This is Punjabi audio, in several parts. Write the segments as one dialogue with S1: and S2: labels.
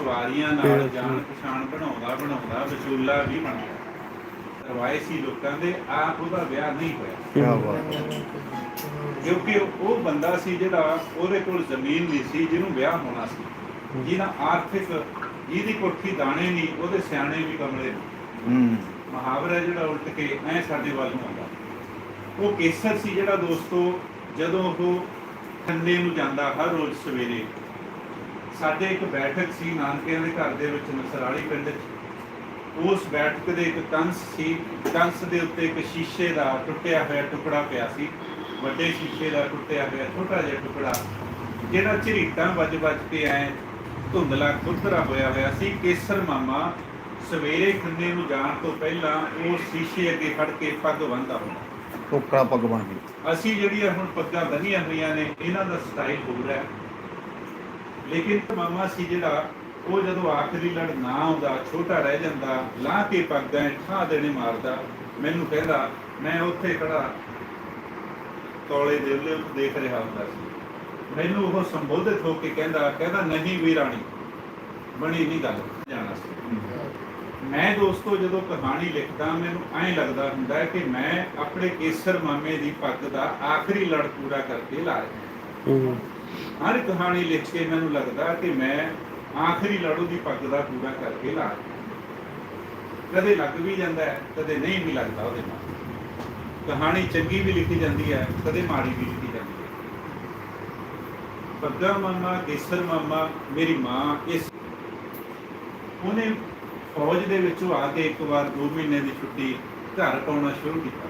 S1: ਸਵਾਰੀਆਂ ਨਾਲ ਜਾਣ ਪਛਾਣ ਬਣਾਉਂਦਾ ਬਣਾਉਂਦਾ ਵਿਚੋਲਾ ਵੀ ਬਣ ਗਿਆ। ਰਵਾਏ ਸੀ ਲੋਕਾਂ ਦੇ ਆਪ ਉਹਦਾ ਵਿਆਹ ਨਹੀਂ ਹੋਇਆ।
S2: ਕੀ ਬਾਤ
S1: ਕਿਉਂਕਿ ਉਹ ਬੰਦਾ ਸੀ ਜਿਹੜਾ ਉਹਦੇ ਕੋਲ ਜ਼ਮੀਨ ਨਹੀਂ ਸੀ ਜਿਹਨੂੰ ਵਿਆਹ ਹੋਣਾ ਸੀ। ਜਿਹਦਾ ਆਰਥਿਕ ਜਿਹਦੀ ਕੋਠੀ ਦਾਣੇ ਨਹੀਂ ਉਹਦੇ ਸਿਆਣੇ ਵੀ ਕਮਲੇ
S2: ਹੂੰ।
S1: ਮੁਹਾਵਰਾ ਜਿਹੜਾ ਉਲਟ ਕੇ ਐ ਸਾਡੇ ਵੱਲ ਨੂੰ ਆਉਂਦਾ। ਉਹ ਕੇਸਰ ਸੀ ਜਿਹੜਾ ਦੋਸਤੋ ਜਦੋਂ ਉਹ ਖੰਨੇ ਨੂੰ ਜਾਂਦਾ ਹਰ ਰੋਜ਼ ਸਵੇਰੇ ਸਾਡੇ ਇੱਕ ਬੈਠਕ ਸੀ ਨਾਨਕਿਆਂ ਦੇ ਘਰ ਦੇ ਵਿੱਚ ਨਸਰਾਲੀ ਪਿੰਡ 'ਚ। ਉਸ ਬੈਠਕ ਦੇ ਇੱਕ ਕੰਸ ਸੀ ਕੰਸ ਦੇ ਉੱਤੇ ਇੱਕ ਸ਼ੀਸ਼ੇ ਦਾ ਟੁੱਟਿਆ ਹੋਇਆ ਟੁਕੜਾ ਪਿਆ ਸੀ। ਵੱਡੇ ਸ਼ੀਸ਼ੇ ਦਾ ਟੁੱਟਿਆ ਹੋਇਆ ਛੋਟਾ ਜਿਹਾ ਟੁਕੜਾ ਜਿਹੜਾ ਝਰੀਟਾਂ ਵੱਜ ਵੱਜ ਕੇ ਐ ਧੁੰਦਲਾ ਖੁਰਦਰਾ ਹੋਇਆ ਹੋਇਆ ਸੀ। ਕੇਸਰ ਮਾਮਾ ਸਵੇਰੇ ਖੰਨੇ ਨੂੰ ਜਾਣ ਤੋਂ ਪਹਿਲਾਂ ਉਹ ਸ਼ੀਸ਼ੇ ਅੱਗੇ ਖੜ ਕੇ ਪੱਗ ਬੰਨ੍ਹਦਾ ਹੁੰਦਾ
S2: ਟੋਕਰਾ ਪੱਗ ਗਈ
S1: ਅਸੀਂ ਜਿਹੜੀਆਂ ਹੁਣ ਪੱਗਾਂ ਬੰਨੀਆਂ ਹੋਈਆਂ ਨੇ ਇਹਨਾਂ ਦਾ ਸਟਾਈਲ ਹੋਰ ਹੈ। ਲੇਕਿਨ ਮਾਮਾ ਸੀ ਜਿਹੜਾ, ਉਹ ਜਦੋਂ ਆਖਰੀ ਲੜ ਨਾ ਆਉਂਦਾ, ਛੋਟਾ ਰਹਿ ਜਾਂਦਾ, ਲਾਹ ਕੇ ਪੱਗਦਾ ਠਾ ਦੇਣੇ ਮਾਰਦਾ, ਮੈਨੂੰ ਕਹਿੰਦਾ, ਮੈਂ ਉੱਥੇ ਖੜਾ ਤੋਲੇ ਦੇ ਉੱਲੇ ਦੇਖ ਰਿਹਾ ਹੁੰਦਾ ਸੀ। ਮੈਨੂੰ ਉਹ ਸੰਬੋਧਿਤ ਹੋ ਕੇ ਕਹਿੰਦਾ ਕਹਿੰਦਾ, ਨਹੀਂ ਵੀ ਰਾਣੀ, ਬਣੀ ਨਹੀਂ ਗੱਲ। ਜਾਣਾ ਸੀ। ਮੈਂ ਦੋਸਤੋ, ਜਦੋਂ ਕਹਾਣੀ ਲਿਖਦਾ, ਮੈਨੂੰ ਐਂ ਲੱਗਦਾ ਹੁੰਦਾ ਕਿ ਮੈਂ ਆਪਣੇ ਕੇਸਰ ਮਾਮੇ ਦੀ ਪੱਗ ਦਾ ਆਖਰੀ ਲੜ ਪੂਰਾ ਕਰਕੇ ਲਾ ਰਿਹਾ ਹਰ ਕਹਾਣੀ ਲਿਖ ਕੇ ਮੈਨੂੰ ਲੱਗਦਾ ਕਿ ਮੈਂ ਆਖਰੀ ਲੜੂ ਦੀ ਪੱਗ ਦਾ ਪੂਰਾ ਕਰਕੇ ਲਾ ਕਦੇ ਲੱਗ ਵੀ ਜਾਂਦਾ ਹੈ, ਕਦੇ ਨਹੀਂ ਵੀ ਲੱਗਦਾ ਉਹਦੇ ਨਾਲ। ਕਹਾਣੀ ਚੰਗੀ ਵੀ ਲਿਖੀ ਜਾਂਦੀ ਹੈ, ਕਦੇ ਮਾੜੀ ਵੀ ਲਿਖੀ ਜਾਂਦੀ ਹੈ। ਪੱਗਾ ਮਾਮਾ, ਕੇਸਰ ਮਾਮਾ, ਮੇਰੀ ਮਾਂ, ਇਸ ਉਹਨੇ ਫੌਜ ਦੇ ਵਿੱਚੋਂ ਆ ਕੇ ਇੱਕ ਵਾਰ 2 ਮਹੀਨੇ ਦੀ ਛੁੱਟੀ ਘਰ ਪਾਉਣਾ ਸ਼ੁਰੂ ਕੀਤਾ।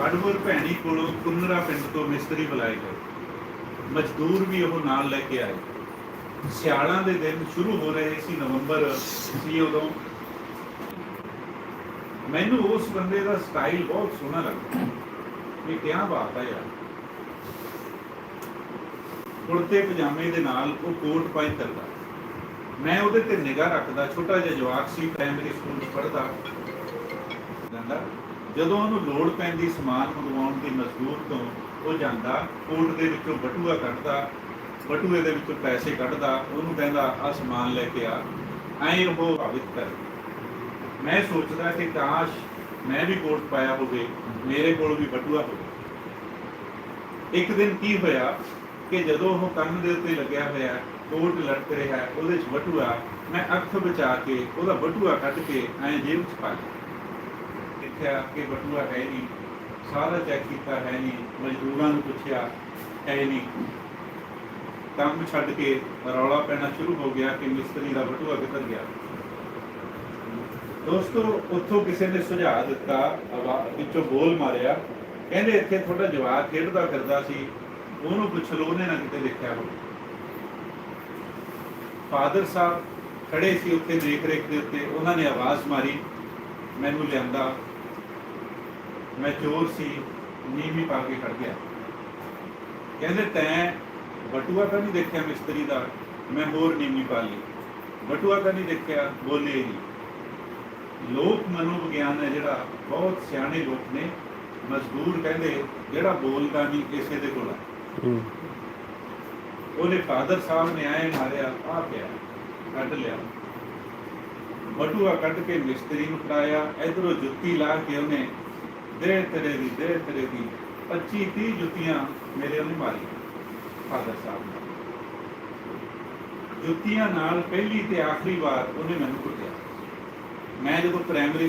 S1: ਬੜਵਰ ਭੈਣੀ ਕੋਲੋਂ ਕੁੰਨਰਾ ਪਿੰਡ ਤੋਂ ਮਿਸਤਰੀ ਬੁਲਾਏ ਗਏ। ਮਜ਼ਦੂਰ ਵੀ ਉਹ ਨਾਲ ਲੈ ਕੇ ਆਏ। ਸਿਆਲਾਂ ਦੇ ਦਿਨ ਸ਼ੁਰੂ ਹੋ ਰਹੇ ਸੀ ਨਵੰਬਰ ਸੀ ਉਦੋਂ। ਮੈਨੂੰ ਉਸ ਬੰਦੇ ਦਾ ਸਟਾਈਲ ਬਹੁਤ ਸੋਹਣਾ ਲੱਗਾ ਇਹ ਕਿਆ ਬਾਤ ਹੈ ਯਾਰ। ਕੁੜਤੇ ਪਜਾਮੇ ਦੇ ਨਾਲ ਉਹ ਕੋਟ ਪਾਈ ਕਰਦਾ ਮੈਂ ਉਹਦੇ ਤੇ ਨਿਗਾਹ ਰੱਖਦਾ, ਛੋਟਾ ਜਿਹਾ ਜਵਾਕ ਸੀ ਪ੍ਰਾਇਮਰੀ ਸਕੂਲ ਵਿੱਚ ਪੜ੍ਹਦਾ। ਜਾਂਦਾ। ਜਦੋਂ ਉਹਨੂੰ ਲੋੜ ਪੈਂਦੀ ਸਮਾਨ ਮੰਗਵਾਉਣ ਦੀ ਮਜ਼ਦੂਰ ਤੋਂ, ਉਹ ਜਾਂਦਾ ਕੋਟ ਦੇ ਵਿੱਚੋਂ ਬਟੂਆ ਕੱਢਦਾ, ਬਟੂਏ ਦੇ ਵਿੱਚੋਂ ਪੈਸੇ ਕੱਢਦਾ, ਉਹਨੂੰ ਕਹਿੰਦਾ, ਆ ਸਮਾਨ ਲੈ ਕੇ ਆ। ਐਂ ਉਹ ਪ੍ਰਭਾਵਿਤ ਕਰ। ਮੈਂ ਸੋਚਦਾ ਕਿ ਕਾਸ਼ ਮੈਂ ਵੀ ਕੋਟ ਪਾਇਆ ਹੋਵੇ, ਮੇਰੇ ਕੋਲ ਵੀ ਬਟੂਆ ਹੋਵੇ। ਇੱਕ ਦਿਨ ਕੀ ਹੋਇਆ ਕਿ ਜਦੋਂ ਉਹ ਕੰਨ ਦੇ ਉੱਤੇ ਲੱਗਿਆ ਹੋਇਆ ਕੋਟ ਲਟਕ ਰਿਹਾ, ਉਹਦੇ 'ਚ ਬਟੂਆ, ਮੈਂ ਅੱਖ ਬਚਾ ਕੇ ਉਹਦਾ ਬਟੂਆ ਕੱਢ ਕੇ ਐਂ ਜੇਬ 'ਚ ਪਾ ਲਿਆ। ਦੇਖਿਆ ਕਿ ਬਟੂਆ ਹੈ ਨਹੀਂ। ਸਾਰਾ ਚੈੱਕ ਕੀਤਾ ਹੈ ਨਹੀਂ। ਮਜ਼ਦੂਰਾਂ ਨੂੰ ਪੁੱਛਿਆ, ਹੈ ਨਹੀਂ। ਕੰਮ ਛੱਡ ਕੇ ਰੌਲਾ ਪੈਣਾ ਸ਼ੁਰੂ ਹੋ ਗਿਆ ਕਿ ਮਿਸਤਰੀ ਦਾ ਬਟੂਆ ਕਿੱਧਰ ਗਿਆ। ਦੋਸਤੋ, ਉੱਥੋਂ ਕਿਸੇ ਨੇ ਸੁਝਾਅ ਦਿੱਤਾ ਵਿੱਚੋਂ ਬੋਲ ਮਾਰਿਆ। ਕਹਿੰਦੇ ਇੱਥੇ ਤੁਹਾਡਾ ਜਵਾਬ ਖੇਡਦਾ ਫਿਰਦਾ ਸੀ। ਉਹਨੂੰ ਪੁੱਛ ਲਓ, ਉਹਨੇ ਨਾ ਕਿਤੇ ਦੇਖਿਆ ਹੋਵੇ। ਫਾਦਰ ਸਾਹਿਬ ਖੜੇ ਸੀ ਉੱਥੇ ਦੇਖ ਰੇਖ ਦੇ ਉੱਤੇ। ਉਹਨਾਂ ਨੇ ਆਵਾਜ਼ ਮਾਰੀ, ਮੈਨੂੰ ਲਿਆਂਦਾ ਮੈਂ ਚੋਰ ਸੀ ਨੀਵੀਂ ਪਾ ਕੇ ਖੜ ਗਿਆ। ਕਹਿੰਦੇ ਤੈਂ ਬਟੂਆ ਤਾਂ ਨਹੀਂ ਦੇਖਿਆ ਮਿਸਤਰੀ ਦਾ? ਮੈਂ ਹੋਰ ਨੀਵੀਂ ਪਾ ਲਈ। ਬਟੂਆ ਤਾਂ ਨਹੀਂ ਦੇਖਿਆ ਬੋਲੇ ਹੀ ਨਹੀਂ। ਲੋਕ ਮਨੋਵਿਗਿਆਨ ਹੈ ਜਿਹੜਾ ਬਹੁਤ ਸਿਆਣੇ ਲੋਕ ਨੇ ਮਜ਼ਦੂਰ ਕਹਿੰਦੇ ਜਿਹੜਾ ਬੋਲਦਾ ਨਹੀਂ ਕਿਸੇ ਦੇ ਕੋਲ। ਉਹਨੇ ਫਾਦਰ ਸਾਹਿਬ ਨੇ ਆਏ ਮਾਰਿਆ ਆ ਪਿਆ ਕੱਢ ਲਿਆ। ਬਟੂਆ ਕੱਢ ਕੇ ਮਿਸਤਰੀ ਨੂੰ ਫੜਾਇਆ ਇਧਰੋਂ ਜੁੱਤੀ ਲਾ ਕੇ ਉਹਨੇ ਦੇ ਤੇਰੇ ਦੀ ਦੇ ਤੇਰੇ ਦੀ 25 30 ਜੁੱਤੀਆਂ ਮੇਰੇ ਉਹਨੇ ਮਾਰੀ ਫਾਦਰ ਸਾਹਿਬ ਨੇ। ਜੁੱਤੀਆਂ ਨਾਲ ਪਹਿਲੀ ਤੇ ਆਖਰੀ ਵਾਰ ਉਹਨੇ ਮੈਨੂੰ ਕੁੱਟਿਆ। ਮੈਂ ਜਦੋਂ ਪ੍ਰਾਇਮਰੀ